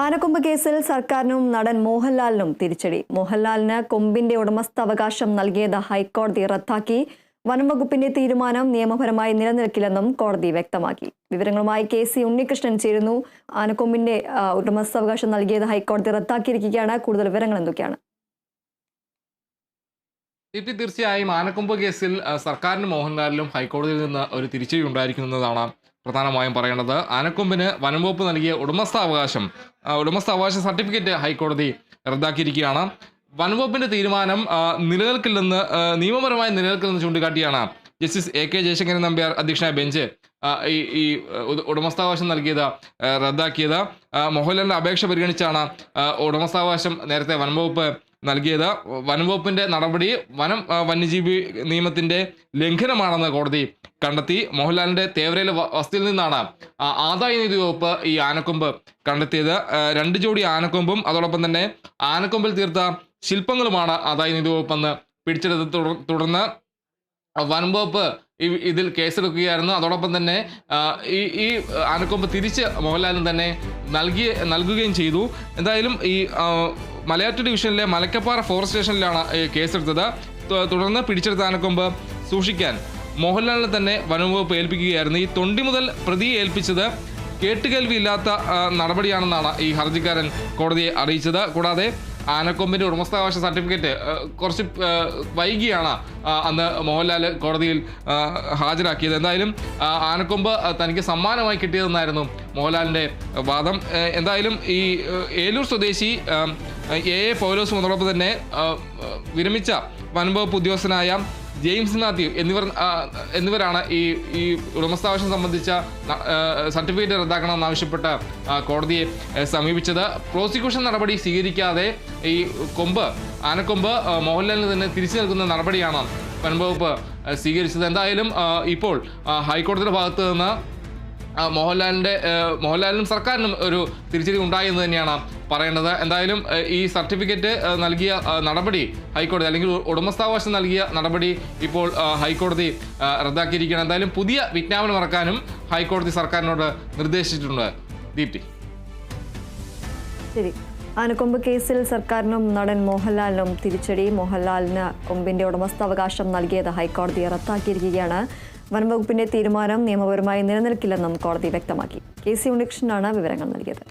ആനക്കൊമ്പ് കേസിൽ സർക്കാരിനും നടൻ മോഹൻലാലിനും തിരിച്ചടി. മോഹൻലാലിന് കൊമ്പിന്റെ ഉടമസ്ഥാവകാശം നൽകിയത് ഹൈക്കോടതി റദ്ദാക്കി. വനംവകുപ്പിന്റെ തീരുമാനം നിയമപരമായി നിലനിൽക്കില്ലെന്നും കോടതി വ്യക്തമാക്കി. വിവരങ്ങളുമായി കെ സി ഉണ്ണികൃഷ്ണൻ ചേരുന്നു. ആനക്കൊമ്പിന്റെ ഉടമസ്ഥാവകാശം നൽകിയത് ഹൈക്കോടതി റദ്ദാക്കിയിരിക്കുകയാണ്. കൂടുതൽ വിവരങ്ങൾ എന്തൊക്കെയാണ്? തീർച്ചയായും ആനക്കൊമ്പ് കേസിൽ സർക്കാരിനും മോഹൻലാലിനും ഹൈക്കോടതിയിൽ നിന്ന് ഒരു തിരിച്ചടി ഉണ്ടായിരിക്കുന്നതാണ്. പ്രധാനമായും പറയേണ്ടത്. ആനക്കൊമ്പിന് വനംവകുപ്പ് നൽകിയ ഉടമസ്ഥാവകാശം ഉടമസ്ഥാവകാശ സർട്ടിഫിക്കറ്റ് ഹൈക്കോടതി റദ്ദാക്കിയിരിക്കുകയാണ്. വനംവകുപ്പിന്റെ തീരുമാനം നിലനിൽക്കില്ലെന്ന് നിയമപരമായി നിലനിൽക്കില്ലെന്ന് ചൂണ്ടിക്കാട്ടിയാണ് justice A K Jayasankaran Nambiar അധ്യക്ഷനായ ബെഞ്ച് ഈ ഈ ഉടമസ്ഥാവകാശം നൽകിയത് റദ്ദാക്കിയത്. മോഹൻലാലിന്റെ അപേക്ഷ പരിഗണിച്ചാണ് ഉടമസ്ഥാവകാശം നേരത്തെ വനംവകുപ്പ് നൽകിയത്. വനംവകുപ്പിന്റെ നടപടി വനം വന്യജീവി നിയമത്തിന്റെ ലംഘനമാണെന്ന് കോടതി കണ്ടെത്തി. മോഹൻലാലിന്റെ തേവരയിലെ വസ്തിയിൽ നിന്നാണ് ആദായ നികുതി വകുപ്പ് ഈ ആനക്കൊമ്പ് കണ്ടെത്തിയത്. രണ്ട് ജോഡി ആനക്കൊമ്പും അതോടൊപ്പം തന്നെ ആനക്കൊമ്പിൽ തീർത്ത ശില്പങ്ങളുമാണ് ആദായ നികുതി വകുപ്പ് അന്ന് പിടിച്ചെടുത്ത് തുടർ- തുടർന്ന് വനം ഇതിൽ കേസെടുക്കുകയായിരുന്നു. അതോടൊപ്പം തന്നെ ഈ ഈ ആനക്കൊമ്പ് തിരിച്ച് മോഹൻലാലിന് തന്നെ നൽകിയ നൽകുകയും ചെയ്തു. എന്തായാലും ഈ മലയാറ്റൂർ ഡിവിഷനിലെ മലക്കപ്പാറ ഫോറസ്റ്റ് സ്റ്റേഷനിലാണ് കേസെടുത്തത്. തുടർന്ന് പിടിച്ചെടുത്ത ആനക്കൊമ്പ് സൂക്ഷിക്കാൻ മോഹൻലാലിനെ തന്നെ വനംവകുപ്പ് ഏൽപ്പിക്കുകയായിരുന്നു. ഈ തൊണ്ടി മുതൽ പ്രതിയെ ഏൽപ്പിച്ചത് കേട്ടുകേൽവിയില്ലാത്ത നടപടിയാണെന്നാണ് ഈ ഹർജിക്കാരൻ കോടതിയെ അറിയിച്ചത്. കൂടാതെ ആനക്കൊമ്പിന്റെ ഉടമസ്ഥാവകാശ സർട്ടിഫിക്കറ്റ് കുറച്ച് വൈകിയാണ് അന്ന് മോഹൻലാൽ കോടതിയിൽ ഹാജരാക്കിയത്. എന്തായാലും ആനക്കൊമ്പ് തനിക്ക് സമ്മാനമായി കിട്ടിയതെന്നായിരുന്നു മോഹൻലാലിന്റെ വാദം. എന്തായാലും ഈ ഏലൂർ സ്വദേശി എ എ പൗലോസ് മുതലോപ്പ് തന്നെ വിരമിച്ച വനംവകുപ്പ് ഉദ്യോഗസ്ഥനായ ജെയിംസ് മാത്യു എന്നിവർ എന്നിവരാണ് ഈ ഈ ഉടമസ്ഥാവകാശം സംബന്ധിച്ച സർട്ടിഫിക്കറ്റ് റദ്ദാക്കണമെന്നാവശ്യപ്പെട്ട് കോടതിയെ സമീപിച്ചത്. പ്രോസിക്യൂഷൻ നടപടി സ്വീകരിക്കാതെ ഈ കൊമ്പ് ആനക്കൊമ്പ് മോഹൻലാലിന് തന്നെ തിരിച്ചു നൽകുന്ന നടപടിയാണ് വനംവകുപ്പ് സ്വീകരിച്ചത്. എന്തായാലും ഇപ്പോൾ ഹൈക്കോടതിയുടെ ഭാഗത്ത് നിന്ന് മോഹൻലാലിന്റെ മോഹൻലാലിനും സർക്കാരിനും ഒരു തിരിച്ചടി ഉണ്ടായി എന്ന് തന്നെയാണ് പറയേണ്ടത്. എന്തായാലും ഈ സർട്ടിഫിക്കറ്റ് നൽകിയ നടപടി ഹൈക്കോടതി അല്ലെങ്കിൽ ഉടമസ്ഥാവകാശം നൽകിയ നടപടി ഇപ്പോൾ ഹൈക്കോടതി റദ്ദാക്കിയിരിക്കുകയാണ്. എന്തായാലും പുതിയ വിജ്ഞാപനം ഇറക്കാനും ഹൈക്കോടതി സർക്കാരിനോട് നിർദ്ദേശിച്ചിട്ടുണ്ട്. ദീപ്തി. ശരി. ആനക്കൊമ്പ് കേസിൽ സർക്കാരിനും നടൻ മോഹൻലാലിനും തിരിച്ചടി. മോഹൻലാലിന് കൊമ്പിന്റെ ഉടമസ്ഥാവകാശം നൽകിയത് ഹൈക്കോടതി റദ്ദാക്കിയിരിക്കുകയാണ്. വനംവകുപ്പിന്റെ തീരുമാനം നിയമപരമായി നിലനിൽക്കില്ലെന്നും കോടതി വ്യക്തമാക്കി. കെ സി ഉണ്ണികൃഷ്ണനാണ് വിവരങ്ങൾ നൽകിയത്.